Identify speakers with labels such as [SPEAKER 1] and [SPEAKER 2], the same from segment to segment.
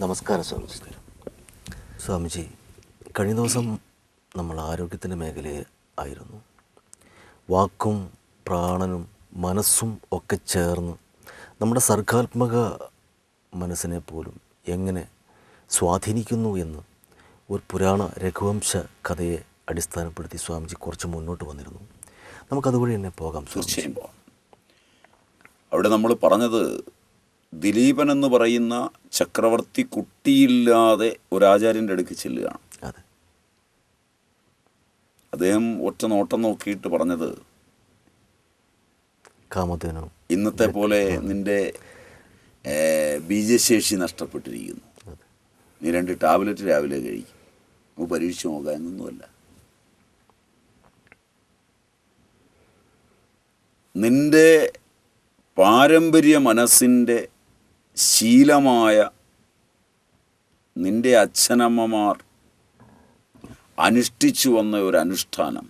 [SPEAKER 1] നമസ്കാരം സ്വാമിജി സ്വാമിജി കഴിഞ്ഞ ദിവസം നമ്മൾ ആരോഗ്യത്തിന്റെ മേഖലയിൽ ആയിരുന്നു. വാക്കും പ്രാണനും മനസ്സും ഒക്കെ ചേർന്ന് നമ്മുടെ സർഗാത്മക മനസ്സിനെ പോലും എങ്ങനെ സ്വാധീനിക്കുന്നു എന്ന് ഒരു പുരാണ രഘുവംശ കഥയെ അടിസ്ഥാനപ്പെടുത്തി സ്വാമിജി കുറച്ച് മുന്നോട്ട് വന്നിരുന്നു. നമുക്കതുവഴി തന്നെ പോകാം
[SPEAKER 2] തീർച്ചയായും അവിടെ നമ്മൾ പറഞ്ഞത് ദിലീപൻ എന്ന് പറയുന്ന ചക്രവർത്തി കുട്ടിയില്ലാതെ ഒരു ആചാര്യന്റെ അടുക്ക് ചെല്ലുകയാണ്. അദ്ദേഹം ഒറ്റ നോട്ടം നോക്കിയിട്ട് പറഞ്ഞത്
[SPEAKER 1] കാമത്തേനോ
[SPEAKER 2] ഇന്നത്തെ പോലെ നിന്റെ ബീജശേഷി നഷ്ടപ്പെട്ടിരിക്കുന്നു. നീ രണ്ട് ടാബ്ലറ്റ് രാവിലെ കഴിക്കും. നമുക്ക് പരീക്ഷിച്ച് നോക്കാം എന്നൊന്നുമല്ല. നിന്റെ പാരമ്പര്യ മനസ്സിന്റെ ശീലമായ നിന്റെ അച്ഛനമ്മമാർ അനുഷ്ഠിച്ചു വന്ന ഒരു അനുഷ്ഠാനം.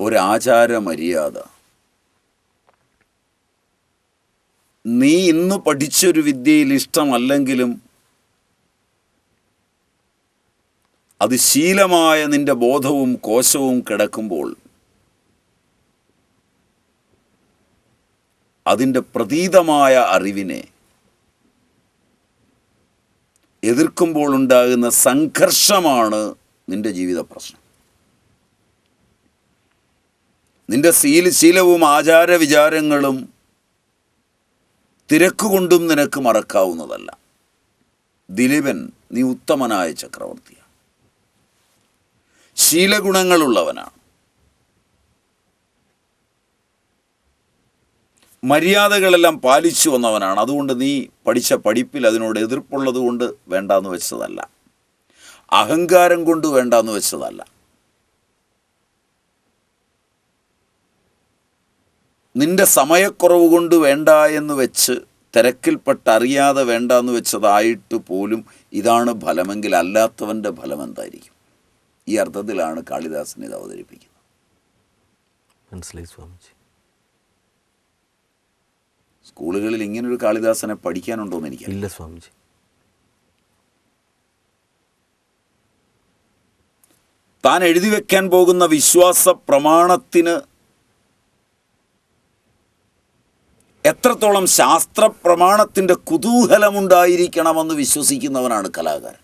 [SPEAKER 2] ഒരാചാര മര്യാദ. നീ ഇന്ന് പഠിച്ചൊരു വിദ്യയിൽ ഇഷ്ടമല്ലെങ്കിലും അത് ശീലമായ നിന്റെ ബോധവും കോശവും കിടക്കുമ്പോൾ അതിന്റെ പ്രതീതമായ അറിവിനെ എതിർക്കുമ്പോൾ ഉണ്ടാകുന്ന സംഘർഷമാണ് നിന്റെ ജീവിത പ്രശ്നം. നിന്റെ ശീല ശീലവും ആചാര വിചാരങ്ങളും തിരക്കുകൊണ്ടും നിനക്ക് മറക്കാവുന്നതല്ല. ദിലീപൻ നീ ഉത്തമനായ ചക്രവർത്തിയാണ്. ശീലഗുണങ്ങളുള്ളവനാണ്. മര്യാദകളെല്ലാം പാലിച്ചു വന്നവനാണ്. അതുകൊണ്ട് നീ പഠിച്ച പഠിപ്പിൽ അതിനോട് എതിർപ്പുള്ളത് കൊണ്ട് വേണ്ടാന്ന് വെച്ചതല്ല. അഹങ്കാരം കൊണ്ട് വേണ്ടാന്ന് വെച്ചതല്ല. നിന്റെ സമയക്കുറവ് കൊണ്ട് വേണ്ട എന്ന് വെച്ച് തിരക്കിൽപ്പെട്ട് അറിയാതെ വേണ്ട എന്ന് വെച്ചതായിട്ട് പോലും ഇതാണ് ഫലമെങ്കിൽ അല്ലാത്തവന്റെ ഫലം എന്തായിരിക്കും? ഈ അർത്ഥത്തിലാണ് കാളിദാസൻ ഇത് അവതരിപ്പിക്കുന്നത്.
[SPEAKER 1] മനസ്സിലായി സ്വാമിജി.
[SPEAKER 2] സ്കൂളുകളിൽ ഇങ്ങനൊരു കാളിദാസനെ പഠിക്കാനുണ്ടോയെന്ന് എനിക്ക്
[SPEAKER 1] ഇല്ല സ്വാമിജി.
[SPEAKER 2] താൻ എഴുതി വെക്കാൻ പോകുന്ന വിശ്വാസ പ്രമാണത്തിന് എത്രത്തോളം ശാസ്ത്ര പ്രമാണത്തിന്റെ കുതൂഹലമുണ്ടായിരിക്കണമെന്ന് വിശ്വസിക്കുന്നവനാണ് കലാകാരൻ.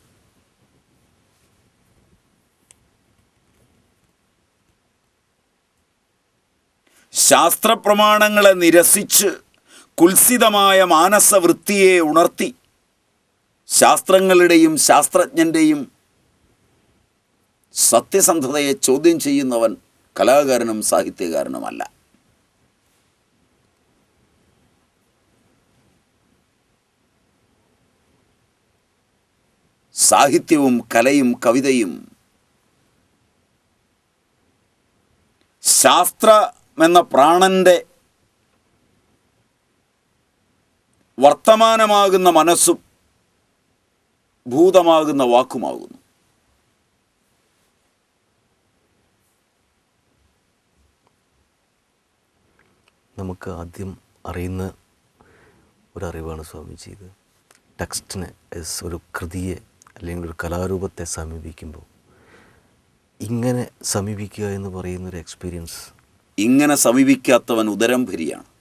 [SPEAKER 2] ശാസ്ത്രപ്രമാണങ്ങളെ നിരസിച്ച് കുൽസിതമായ മാനസവൃത്തിയെ ഉണർത്തി ശാസ്ത്രങ്ങളുടെയും ശാസ്ത്രജ്ഞന്റെയും സത്യസന്ധതയെ ചോദ്യം ചെയ്യുന്നവൻ കലാകാരനും സാഹിത്യകാരനുമല്ല. സാഹിത്യവും കലയും കവിതയും ശാസ്ത്രമെന്ന പ്രാണന്റെ വർത്തമാനമാകുന്ന മനസ്സും ഭൂതമാകുന്ന വാക്കുമാകുന്നു.
[SPEAKER 1] നമുക്ക് ആദ്യം അറിയുന്ന ഒരറിവാണ് സ്വാമിജി ഇത് ടെക്സ്റ്റിനെ ഒരു കൃതിയെ അല്ലെങ്കിൽ ഒരു കലാരൂപത്തെ സമീപിക്കുമ്പോൾ ഇങ്ങനെ സമീപിക്കുക എന്ന് പറയുന്ന ഒരു എക്സ്പീരിയൻസ്
[SPEAKER 2] ഇങ്ങനെ സമീപിക്കാത്തവൻ ഉദരംഭരിയാണ്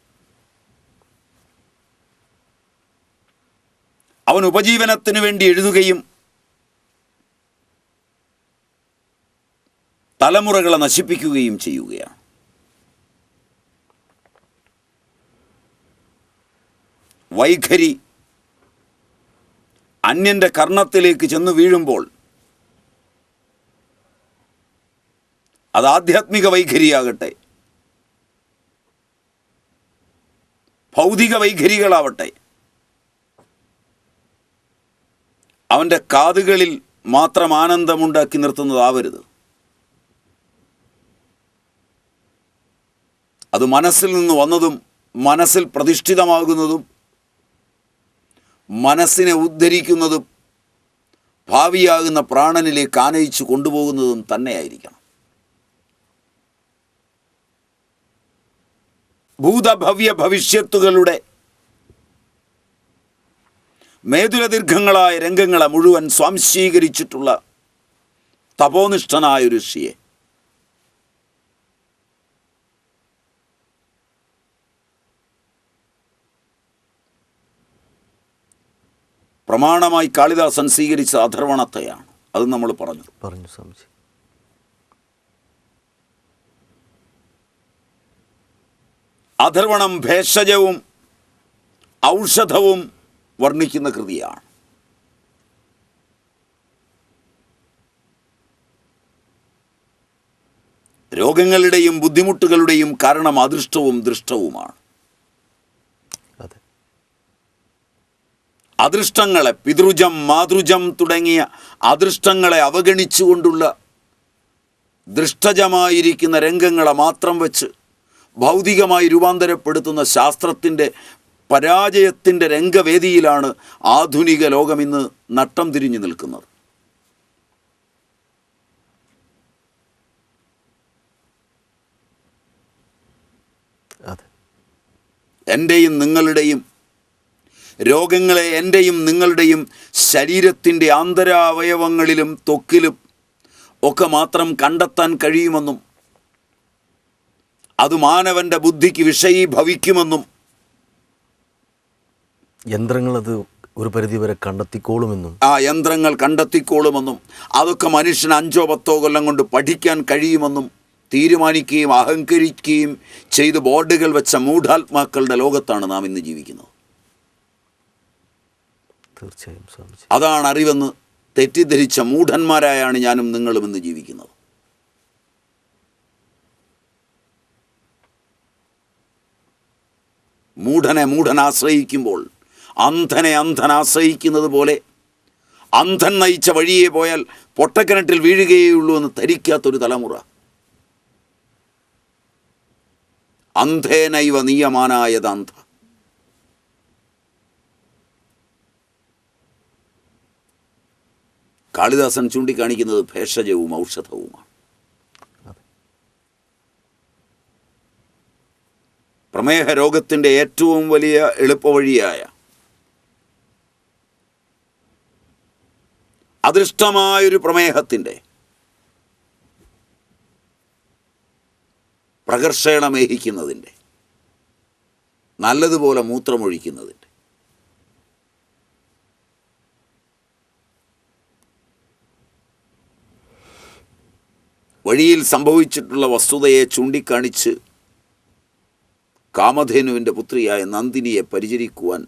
[SPEAKER 2] അവൻ ഉപജീവനത്തിന് വേണ്ടി എഴുതുകയും തലമുറകളെ നശിപ്പിക്കുകയും ചെയ്യുകയാണ്. വൈഖരി അന്യന്റെ കർണത്തിലേക്ക് ചെന്ന് വീഴുമ്പോൾ അത് ആധ്യാത്മിക വൈഖരിയാകട്ടെ ഭൗതിക വൈഖരികളാവട്ടെ അവന്റെ കാതുകളിൽ മാത്രം ആനന്ദമുണ്ടാക്കി നിർത്തുന്നതാവരുത്. അത് മനസ്സിൽ നിന്ന് വന്നതും മനസ്സിൽ പ്രതിഷ്ഠിതമാകുന്നതും മനസ്സിനെ ഉദ്ധരിക്കുന്നതും ഭാവിയാകുന്ന പ്രാണനിലേക്ക് ആനയിച്ചു കൊണ്ടുപോകുന്നതും തന്നെയായിരിക്കണം. ഭൂതഭവ്യ ഭവിഷ്യത്തുകളുടെ മേതുലദീർഘങ്ങളായ രംഗങ്ങളെ മുഴുവൻ സ്വാംശീകരിച്ചിട്ടുള്ള തപോനിഷ്ഠനായ ഋഷിയെ. പ്രമാണമായി കാളിദാസൻ സ്വീകരിച്ച അധർവണത്തെയാണ് അത് നമ്മൾ പറഞ്ഞു.
[SPEAKER 1] പറഞ്ഞു സ്വാമിജി.
[SPEAKER 2] അധർവണം ഭേഷജവും ഔഷധവും വർണിക്കുന്ന കൃതിയാണ്. രോഗങ്ങളുടെയും ബുദ്ധിമുട്ടുകളുടെയും കാരണം അദൃഷ്ടവും ദൃഷ്ടവുമാണ്. അദൃഷ്ടങ്ങളെ പിതൃജം മാതൃജം തുടങ്ങിയ അദൃഷ്ടങ്ങളെ അവഗണിച്ചുകൊണ്ടുള്ള ദൃഷ്ടജമായിരിക്കുന്ന രംഗങ്ങളെ മാത്രം വച്ച് ഭൗതികമായി രൂപാന്തരപ്പെടുത്തുന്ന ശാസ്ത്രത്തിന്റെ പരാജയത്തിന്റെ രംഗവേദിയിലാണ് ആധുനിക ലോകം ഇന്ന് നട്ടം തിരിഞ്ഞു നിൽക്കുന്നത്. എന്റെയും നിങ്ങളുടെയും രോഗങ്ങളെ എന്റെയും നിങ്ങളുടെയും ശരീരത്തിന്റെ ആന്തരാവയവങ്ങളിലും തൊക്കിലും ഒക്കെ മാത്രം കണ്ടെത്താൻ കഴിയുമെന്നും അത് മാനവന്റെ ബുദ്ധിക്ക് വിഷയീഭവിക്കുമെന്നും
[SPEAKER 1] യന്ത്രങ്ങളത് ഒരു പരിധി വരെ കണ്ടെത്തിക്കോളുമെന്നും
[SPEAKER 2] ആ യന്ത്രങ്ങൾ കണ്ടെത്തിക്കോളുമെന്നും അതൊക്കെ മനുഷ്യൻ അഞ്ചോ പത്തോ കൊല്ലം കൊണ്ട് പഠിക്കാൻ കഴിയുമെന്നും തീരുമാനിക്കുകയും അഹങ്കരിക്കുകയും ചെയ്ത് ബോർഡുകൾ വെച്ച മൂഢാത്മാക്കളുടെ ലോകത്താണ് നാം ഇന്ന് ജീവിക്കുന്നത്.
[SPEAKER 1] തീർച്ചയായും സ്വാമിജി.
[SPEAKER 2] അതാണ് അറിവെന്ന് തെറ്റിദ്ധരിച്ച മൂഢന്മാരായാണ് ഞാനും നിങ്ങളും ഇന്ന് ജീവിക്കുന്നത്. മൂഢനെ മൂഢൻ ആശ്രയിക്കുമ്പോൾ അന്ധനെ അന്ധൻ ആശ്രയിക്കുന്നത് പോലെ. അന്ധൻ നയിച്ച വഴിയെ പോയാൽ പൊട്ടക്കിണറ്റിൽ വീഴുകയുള്ളൂ എന്ന് ധരിക്കാത്തൊരു തലമുറ. അന്ധേനൈവ നിയമാനായത് അന്ധ. കാളിദാസൻ ചൂണ്ടിക്കാണിക്കുന്നത് ഭേഷജവും ഔഷധവുമാണ്. പ്രമേഹ രോഗത്തിന്റെ ഏറ്റവും വലിയ എളുപ്പവഴിയായ അദൃഷ്ടമായൊരു പ്രമേഹത്തിന്റെ പ്രകർഷണമേഹിക്കുന്നതിന്റെ നല്ലതുപോലെ മൂത്രമൊഴിക്കുന്നതിന്റെ. വഴിയിൽ സംഭവിച്ചിട്ടുള്ള വസ്തുതയെ ചൂണ്ടിക്കാണിച്ച് കാമധേനുവിന്റെ പുത്രിയായ നന്ദിനിയെ പരിചരിക്കുവാൻ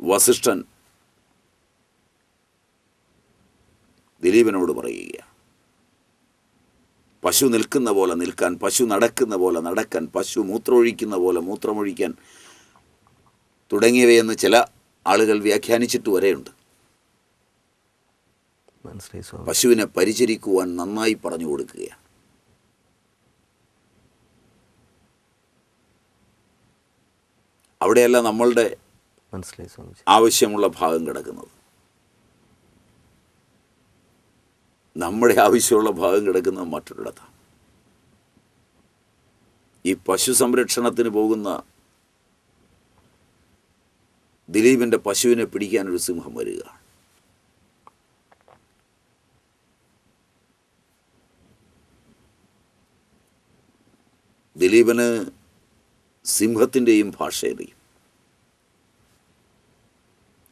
[SPEAKER 2] വസിഷ്ഠൻ ദിലീപനോട് പറയുകയാണ്. പശു നിൽക്കുന്ന പോലെ നിൽക്കാൻ പശു നടക്കുന്ന പോലെ നടക്കാൻ പശു മൂത്രമൊഴിക്കുന്ന പോലെ മൂത്രമൊഴിക്കാൻ തുടങ്ങിയവയെന്ന് ചില ആളുകൾ വ്യാഖ്യാനിച്ചിട്ട് വരെയുണ്ട്. പശുവിനെ പരിചരിക്കുവാൻ നന്നായി പറഞ്ഞു കൊടുക്കുകയാണ്. അവിടെയല്ല നമ്മളുടെ ആവശ്യമുള്ള ഭാഗം കിടക്കുന്നത്. നമ്മുടെ ആവശ്യമുള്ള ഭാഗം കിടക്കുന്നത് മറ്റൊരിടത്താണ്. ഈ പശു സംരക്ഷണത്തിന് പോകുന്ന ദിലീപിന്റെ പശുവിനെ പിടിക്കാനൊരു സിംഹം വരിക ദിലീപന് സിംഹത്തിന്റെയും ഭാഷയറിയും.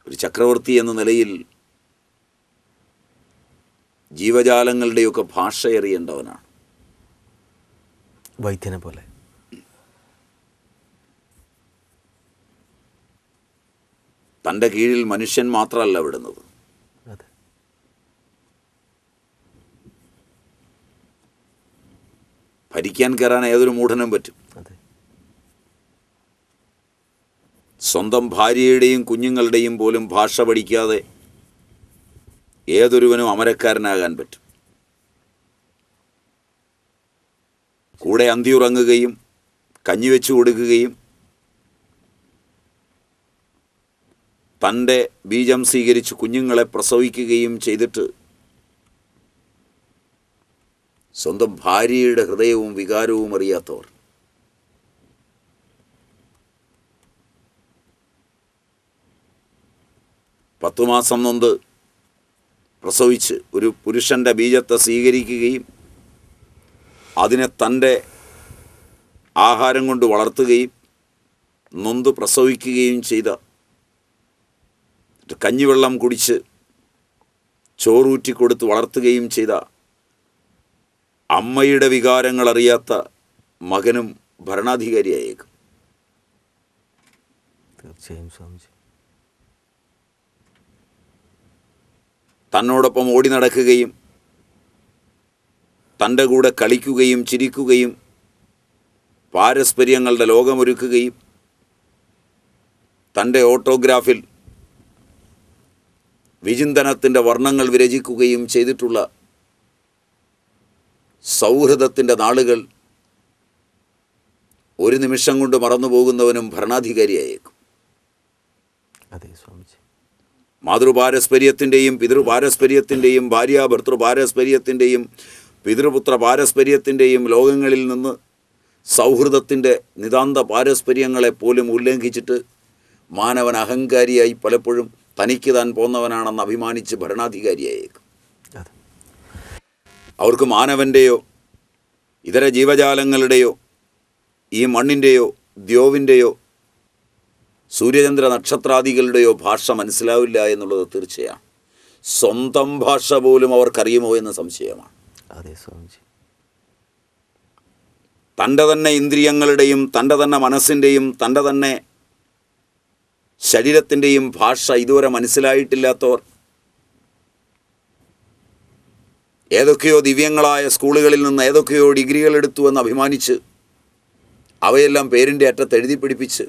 [SPEAKER 2] ഒരു ചക്രവർത്തി എന്ന നിലയിൽ ജീവജാലങ്ങളുടെയൊക്കെ ഭാഷ അറിയേണ്ടവനാണ്
[SPEAKER 1] വൈദ്യനെ പോലെ.
[SPEAKER 2] തന്റെ കീഴിൽ മനുഷ്യൻ മാത്രമല്ല വിടുന്നത്. ഭരിക്കാൻ കയറാൻ ഏതൊരു മൂഢനും പറ്റും. സ്വന്തം ഭാര്യയുടെയും കുഞ്ഞുങ്ങളുടെയും പോലും ഭാഷ പഠിക്കാതെ ഏതൊരുവനും അമരക്കാരനാകാൻ പറ്റും. കൂടെ അന്തിയുറങ്ങുകയും കഞ്ഞി വെച്ചു കൊടുക്കുകയും തന്റെ ബീജം സ്വീകരിച്ച് കുഞ്ഞുങ്ങളെ പ്രസവിക്കുകയും ചെയ്തിട്ട് സ്വന്തം ഭാര്യയുടെ ഹൃദയവും വികാരവും അറിയാത്തവർ. പത്തു മാസം നൊന്ത് പ്രസവിച്ച് ഒരു പുരുഷന്റെ ബീജത്തെ സ്വീകരിക്കുകയും അതിനെ തന്റെ ആഹാരം കൊണ്ട് വളർത്തുകയും നൊന്ത് പ്രസവിക്കുകയും ചെയ്ത കഞ്ഞിവെള്ളം കുടിച്ച് ചോറൂറ്റി കൊടുത്ത് വളർത്തുകയും ചെയ്ത അമ്മയുടെ വികാരങ്ങൾ അറിയാത്ത മകനും ഭരണാധികാരിയായേക്കും.
[SPEAKER 1] തീർച്ചയായും സ്വാമിജി.
[SPEAKER 2] തന്നോടൊപ്പം ഓടി നടക്കുകയും തന്റെ കൂടെ കളിക്കുകയും ചിരിക്കുകയും പാരസ്പര്യങ്ങളുടെ ലോകമൊരുക്കുകയും തന്റെ ഓട്ടോഗ്രാഫിൽ വിചിന്തനത്തിന്റെ വർണങ്ങൾ വിരചിക്കുകയും ചെയ്തിട്ടുള്ള സൗഹൃദത്തിന്റെ നാളുകൾ ഒരു നിമിഷം കൊണ്ട് മറന്നു പോകുന്നവനും ഭരണാധികാരിയായേക്കും.
[SPEAKER 1] അതെ
[SPEAKER 2] മാതൃപാരസ്പര്യത്തിന്റെയും പിതൃപാരസ്പര്യത്തിന്റെയും ഭാര്യ ഭർത്തൃപാരസ്പര്യത്തിന്റെയും പിതൃപുത്ര പാരസ്പര്യത്തിന്റെയും ലോകങ്ങളിൽ നിന്ന് സൗഹൃദത്തിന്റെ നിതാന്ത പാരസ്പര്യങ്ങളെ പോലും ഉല്ലംഘിച്ചിട്ട് മാനവൻ അഹങ്കാരിയായി പലപ്പോഴും തനിക്ക് താൻ പോന്നവനാണെന്ന് അഭിമാനിച്ച് ഭരണാധികാരിയായേക്കും. അവർക്ക് മാനവന്റെയോ ഇതര ജീവജാലങ്ങളുടെയോ ഈ മണ്ണിന്റെയോ ദ്യോവിന്റെയോ സൂര്യചന്ദ്ര നക്ഷത്രാദികളുടെയോ ഭാഷ മനസ്സിലാവില്ല എന്നുള്ളത് തീർച്ചയാണ്. സ്വന്തം ഭാഷ പോലും അവർക്കറിയുമോ എന്ന സംശയമാണ്.
[SPEAKER 1] അതെ സ്വാമിജി.
[SPEAKER 2] തന്റെ തന്നെ ഇന്ദ്രിയങ്ങളുടെയും തന്റെ തന്നെ മനസ്സിന്റെയും തന്റെ തന്നെ ശരീരത്തിന്റെയും ഭാഷ ഇതുവരെ മനസ്സിലായിട്ടില്ലാത്തവർ ഏതൊക്കെയോ ദിവ്യങ്ങളായ സ്കൂളുകളിൽ നിന്ന് ഏതൊക്കെയോ ഡിഗ്രികൾ എടുത്തു എന്ന് അഭിമാനിച്ച് അവയെല്ലാം പേരിന്റെ അറ്റത്ത് എഴുതി പിടിപ്പിച്ച്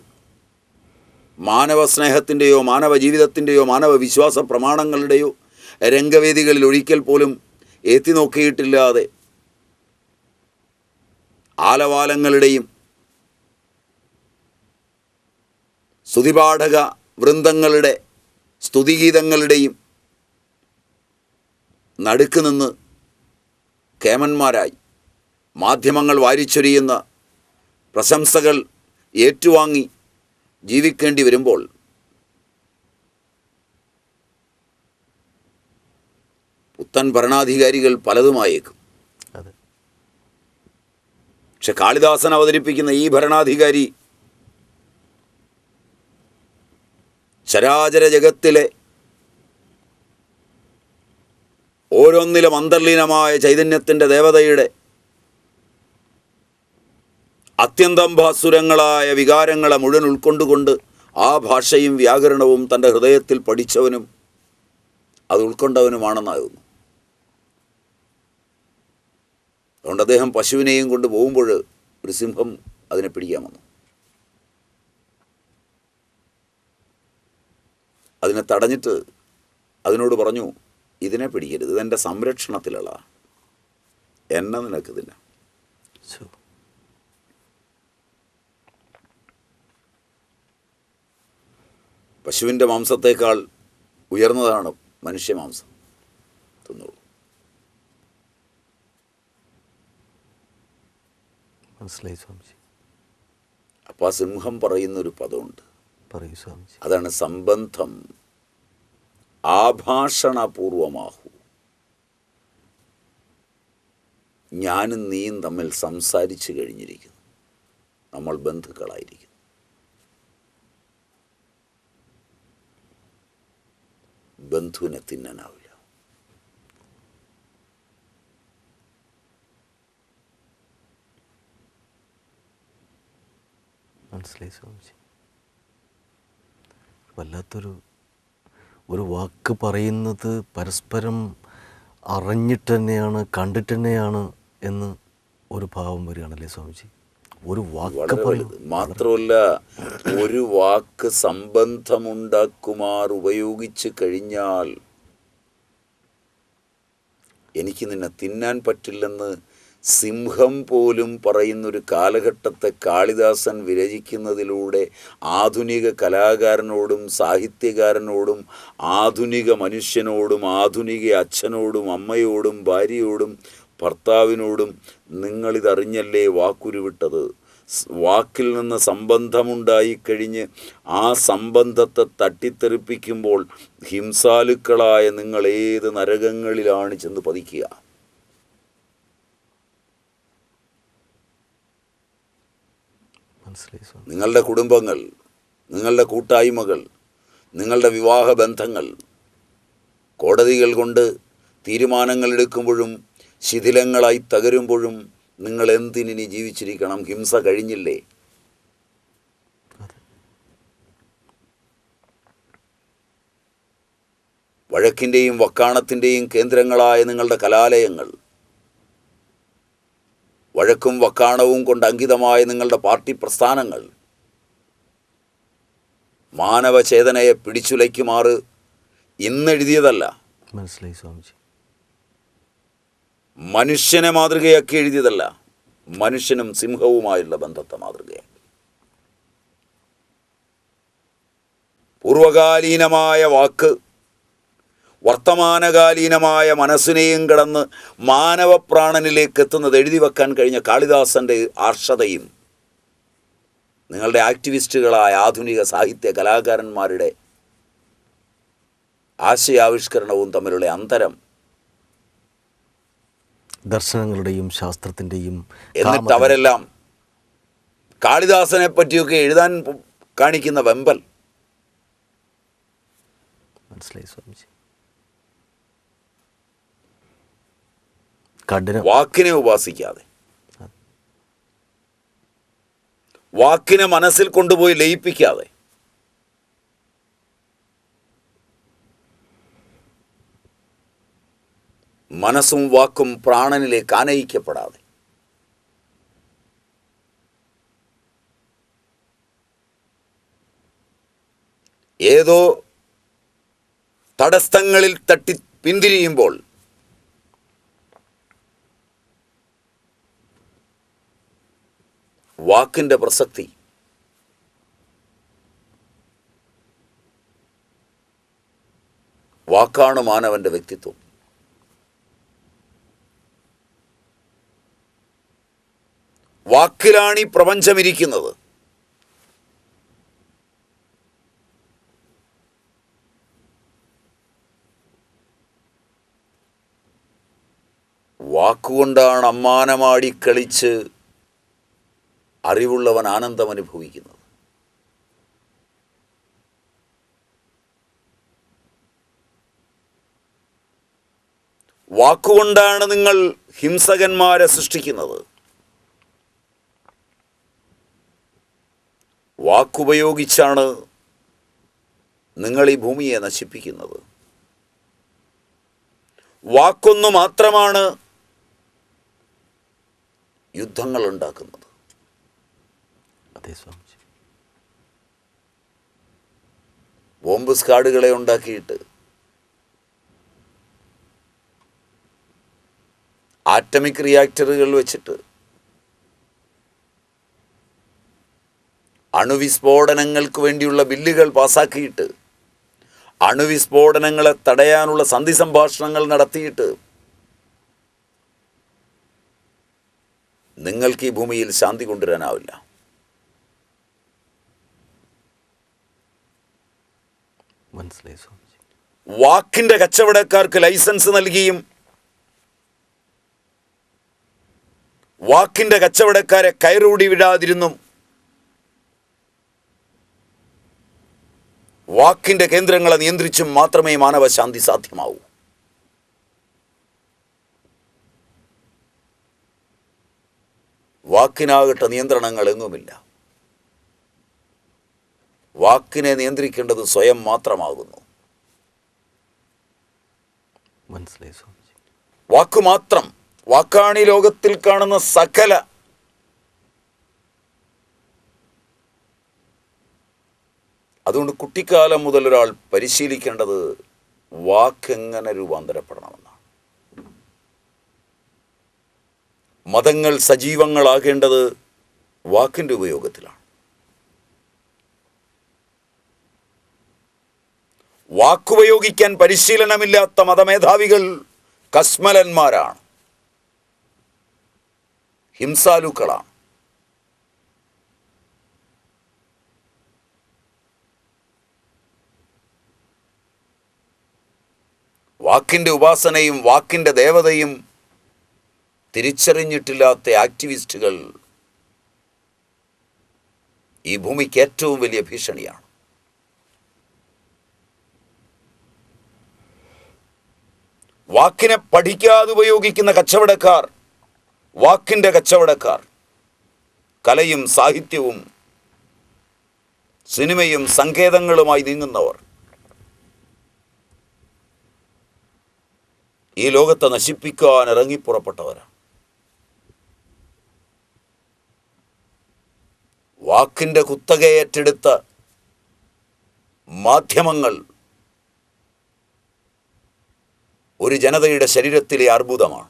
[SPEAKER 2] മാനവ സ്നേഹത്തിന്റെയോ മാനവ ജീവിതത്തിന്റെയോ മാനവ വിശ്വാസ പ്രമാണങ്ങളുടെയോ രംഗവേദികളിൽ ഒരിക്കൽ പോലും എത്തി നോക്കിയിട്ടില്ലാതെ ആലവാലങ്ങളുടെയും സ്തുതിപാഠക വൃന്ദങ്ങളുടെ സ്തുതിഗീതങ്ങളുടെയും നടുക്ക് നിന്ന് കേമന്മാരായി മാധ്യമങ്ങൾ വാരിച്ചൊരിയുന്ന പ്രശംസകൾ ഏറ്റുവാങ്ങി ജീവിക്കേണ്ടി വരുമ്പോൾ പുത്തൻ ഭരണാധികാരികൾ പലതുമായേക്കും. പക്ഷെ കാളിദാസൻ അവതരിപ്പിക്കുന്ന ഈ ഭരണാധികാരി ചരാചര ജഗത്തിലെ ഓരോന്നിലും അന്തർലീനമായ ചൈതന്യത്തിന്റെ ദേവതയുടെ അത്യന്തം ഭാസുരങ്ങളായ വികാരങ്ങളെ മുഴുവൻ ഉൾക്കൊണ്ടുകൊണ്ട് ആ ഭാഷയും വ്യാകരണവും തന്റെ ഹൃദയത്തിൽ പഠിച്ചവനും അത് ഉൾക്കൊണ്ടവനുമാണെന്നാകുന്നു അതുകൊണ്ട് അദ്ദേഹം പശുവിനെയും കൊണ്ട് പോകുമ്പോൾ ഒരു സിംഹം അതിനെ പിടിക്കാൻ വന്നു. അതിനെ തടഞ്ഞിട്ട് അതിനോട് പറഞ്ഞു ഇതിനെ പിടിക്കരുത് ഇതെന്റെ സംരക്ഷണത്തിലുള്ള എന്നെ നിനക്കിതില്ല പശുവിന്റെ മാംസത്തേക്കാൾ ഉയർന്നതാണ് മനുഷ്യമാംസം തിന്നുള്ളൂ
[SPEAKER 1] മനസ്സിലായി സ്വാമിജി.
[SPEAKER 2] അപ്പോൾ ആ സിംഹം പറയുന്നൊരു പദമുണ്ട്.
[SPEAKER 1] പറയൂ സ്വാമിജി.
[SPEAKER 2] അതാണ് സംബന്ധം. ആഭാഷണപൂർവമാഹു. ഞാനും നീയും തമ്മിൽ സംസാരിച്ചു കഴിഞ്ഞിരിക്കുന്നു. നമ്മൾ ബന്ധുക്കളായിരിക്കുന്നു. ബന്ധുവിനെ തിന്നാനാവില്ല.
[SPEAKER 1] മനസ്സിലായി സ്വാമിജി. വല്ലാത്തൊരു ഒരു വാക്ക് പറയുന്നത് പരസ്പരം അറിഞ്ഞിട്ട് തന്നെയാണ് കണ്ടിട്ട് തന്നെയാണ് എന്ന് ഒരു ഭാവം വരികയാണല്ലേ സ്വാമിജി? ഒരു വാക്ക്
[SPEAKER 2] മാത്രമല്ല ഒരു വാക്ക് സംബന്ധമുണ്ടാക്കുമാർ ഉപയോഗിച്ച് കഴിഞ്ഞാൽ എനിക്ക് നിന്നെ തിന്നാൻ പറ്റില്ലെന്ന് സിംഹം പോലും പറയുന്നൊരു കാലഘട്ടത്തെ കാളിദാസൻ വിരചിക്കുന്നതിലൂടെ ആധുനിക കലാകാരനോടും സാഹിത്യകാരനോടും ആധുനിക മനുഷ്യനോടും ആധുനിക അച്ഛനോടും അമ്മയോടും ഭാര്യയോടും ഭർത്താവിനോടും നിങ്ങളിതറിഞ്ഞല്ലേ വാക്കുരുവിട്ടത്? വാക്കിൽ നിന്ന് സംബന്ധമുണ്ടായിക്കഴിഞ്ഞ് ആ സംബന്ധത്തെ തട്ടിത്തെറിപ്പിക്കുമ്പോൾ ഹിംസാലുക്കളായ നിങ്ങൾ ഏത് നരകങ്ങളിലാണ് ചെന്ന് പതിക്കുക? നിങ്ങളുടെ കുടുംബങ്ങൾ നിങ്ങളുടെ കൂട്ടായ്മകൾ നിങ്ങളുടെ വിവാഹ ബന്ധങ്ങൾ കോടതികൾ കൊണ്ട് തീരുമാനങ്ങൾ എടുക്കുമ്പോഴും ശിഥിലങ്ങളായി തകരുമ്പോഴും നിങ്ങൾ എന്തിനി ജീവിച്ചിരിക്കണം? ഹിംസ കഴിഞ്ഞില്ലേ? വഴക്കിന്റെയും വക്കാണത്തിന്റെയും കേന്ദ്രങ്ങളായ നിങ്ങളുടെ കലാലയങ്ങൾ വഴക്കും വക്കാണവും കൊണ്ട് അങ്കിതമായ നിങ്ങളുടെ പാർട്ടി പ്രസ്ഥാനങ്ങൾ മാനവചേതനയെ പിടിച്ചുലയ്ക്കുമാറ് ഇന്നെഴുതിയതല്ല.
[SPEAKER 1] മനസ്സിലായി സ്വാമിജി.
[SPEAKER 2] മനുഷ്യനെ മാതൃകയാക്കി എഴുതിയതല്ല മനുഷ്യനും സിംഹവുമായുള്ള ബന്ധത്തെ മാതൃകയാക്കി. പൂർവകാലീനമായ വാക്ക് വർത്തമാനകാലീനമായ മനസ്സിനെയും കടന്ന് മാനവപ്രാണനിലേക്ക് എത്തുന്നത് എഴുതി വെക്കാൻ കഴിഞ്ഞ കാളിദാസന്റെ ആർഷതയും നിങ്ങളുടെ ആക്ടിവിസ്റ്റുകളായ ആധുനിക സാഹിത്യ കലാകാരന്മാരുടെ ആശയാവിഷ്കരണവും തമ്മിലുള്ള അന്തരം
[SPEAKER 1] ദർശനങ്ങളുടെയും ശാസ്ത്രത്തിന്റെയും
[SPEAKER 2] എന്നിട്ട് അവരെല്ലാം കാളിദാസനെ പറ്റിയൊക്കെ എഴുതാൻ കാണിക്കുന്ന വെമ്പൽ.
[SPEAKER 1] മനസ്സിലായി സ്വാമിജി.
[SPEAKER 2] വാക്കിനെ ഉപാസിക്കാതെ. വാക്കിനെ മനസ്സിൽ കൊണ്ടുപോയി ലയിപ്പിക്കാതെ. മനസ്സും വാക്കും പ്രാണനിലേക്ക് ആനയിക്കപ്പെടാതെ. ഏതോ തടസ്സങ്ങളിൽ തട്ടി പിന്തിരിയുമ്പോൾ വാക്കിന്റെ പ്രസക്തി വാക്കാണ് മാനവന്റെ വ്യക്തിത്വം. വാക്കിലാണ് ഈ പ്രപഞ്ചമിരിക്കുന്നത്. വാക്കുകൊണ്ടാണ് അമ്മാനമാടി കളിച്ച് അറിവുള്ളവൻ ആനന്ദം അനുഭവിക്കുന്നത് വാക്കുകൊണ്ടാണ് നിങ്ങൾ ഹിംസകന്മാരെ സൃഷ്ടിക്കുന്നത്. വാക്കുപയോഗിച്ചാണ് നിങ്ങൾ ഈ ഭൂമിയെ നശിപ്പിക്കുന്നത്. വാക്കൊന്നു മാത്രമാണ് യുദ്ധങ്ങൾ ഉണ്ടാക്കുന്നത്
[SPEAKER 1] അതെ സ്വാമിജി.
[SPEAKER 2] ബോംബ് സ്കാഡുകളെ ഉണ്ടാക്കിയിട്ട് ആറ്റമിക് റിയാക്ടറുകൾ വെച്ചിട്ട് അണുവിസ്ഫോടനങ്ങൾക്ക് വേണ്ടിയുള്ള ബില്ലുകൾ പാസാക്കിയിട്ട് അണുവിസ്ഫോടനങ്ങളെ തടയാനുള്ള സന്ധി സംഭാഷണങ്ങൾ നടത്തിയിട്ട് നിങ്ങൾക്ക് ഈ ഭൂമിയിൽ ശാന്തി കൊണ്ടുവരാനാവില്ല.
[SPEAKER 1] മനസ്സിലായി
[SPEAKER 2] വാക്കിന്റെ കച്ചവടക്കാർക്ക് ലൈസൻസ് നൽകിയും വാക്കിന്റെ കച്ചവടക്കാരെ കയറൂടി വിടാതിരുന്നും വാക്കിന്റെ കേന്ദ്രങ്ങളെ നിയന്ത്രിച്ചും മാത്രമേ മാനവശാന്തി സാധ്യമാവൂ. വാക്കിനാകട്ടെ നിയന്ത്രണങ്ങൾ എങ്ങുമില്ല. വാക്കിനെ നിയന്ത്രിക്കേണ്ടത് സ്വയം മാത്രമാകുന്നു.
[SPEAKER 1] മനസ്സിലായി
[SPEAKER 2] വാക്ക് മാത്രം. വാക്കാണി ലോകത്തിൽ കാണുന്ന സകല അതുകൊണ്ട് കുട്ടിക്കാലം മുതൽ ഒരാൾ പരിശീലിക്കേണ്ടത് വാക്കെങ്ങനെ രൂപാന്തരപ്പെടണമെന്നാണ്. മതങ്ങൾ സജീവങ്ങളാകേണ്ടത് വാക്കിന്റെ ഉപയോഗത്തിലാണ്. വാക്കുപയോഗിക്കാൻ പരിശീലനമില്ലാത്ത മതമേധാവികൾ കസ്മലന്മാരാണ്. ഹിംസാലുക്കളാണ്. വാക്കിന്റെ ഉപാസനയും വാക്കിന്റെ ദേവതയും തിരിച്ചറിഞ്ഞിട്ടില്ലാത്ത ആക്ടിവിസ്റ്റുകൾ ഈ ഭൂമിക്ക് ഏറ്റവും വലിയ ഭീഷണിയാണ്. വാക്കിനെ പഠിക്കാതെ ഉപയോഗിക്കുന്ന കച്ചവടക്കാർ വാക്കിന്റെ കച്ചവടക്കാർ കലയും സാഹിത്യവും സിനിമയും സങ്കേതങ്ങളുമായി നീങ്ങുന്നവർ ഈ ലോകത്തെ നശിപ്പിക്കാൻ ഇറങ്ങിപ്പുറപ്പെട്ടവരാണ് വാക്കിന്റെ കുത്തകയേറ്റെടുത്ത മാധ്യമങ്ങൾ ഒരു ജനതയുടെ ശരീരത്തിലെ അർബുദമാണ്.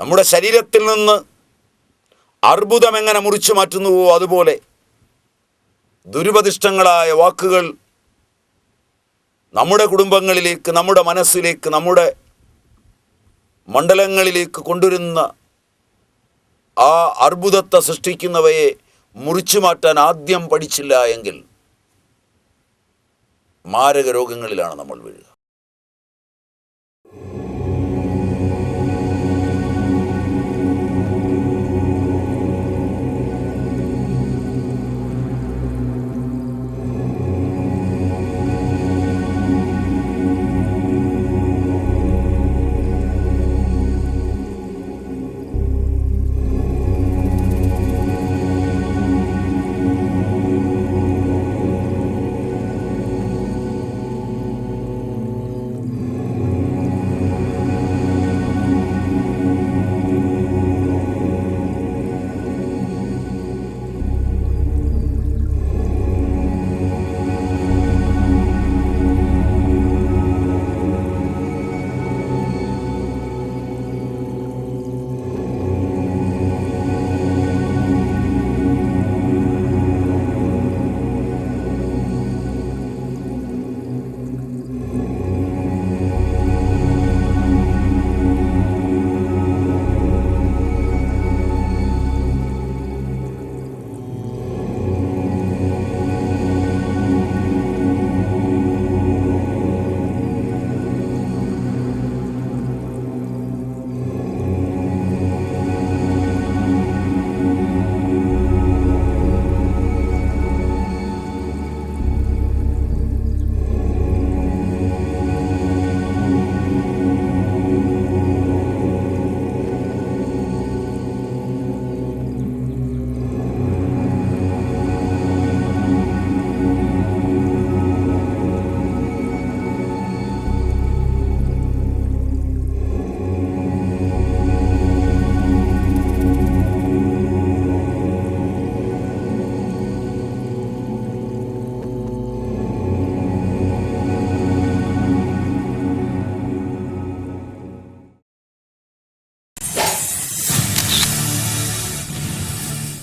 [SPEAKER 2] നമ്മുടെ ശരീരത്തിൽ നിന്ന് അർബുദം എങ്ങനെ മുറിച്ചു മാറ്റുന്നുവോ അതുപോലെ ദുരുപദിഷ്ടങ്ങളായ വാക്കുകൾ നമ്മുടെ കുടുംബങ്ങളിലേക്ക് നമ്മുടെ മനസ്സിലേക്ക് നമ്മുടെ മണ്ഡലങ്ങളിലേക്ക് കൊണ്ടുവരുന്ന ആ അർബുദത്തെ സൃഷ്ടിക്കുന്നവയെ മുറിച്ചു മാറ്റാൻ ആദ്യം പഠിച്ചില്ല എങ്കിൽ മാരക രോഗങ്ങളിലാണ് നമ്മൾ വീഴുക.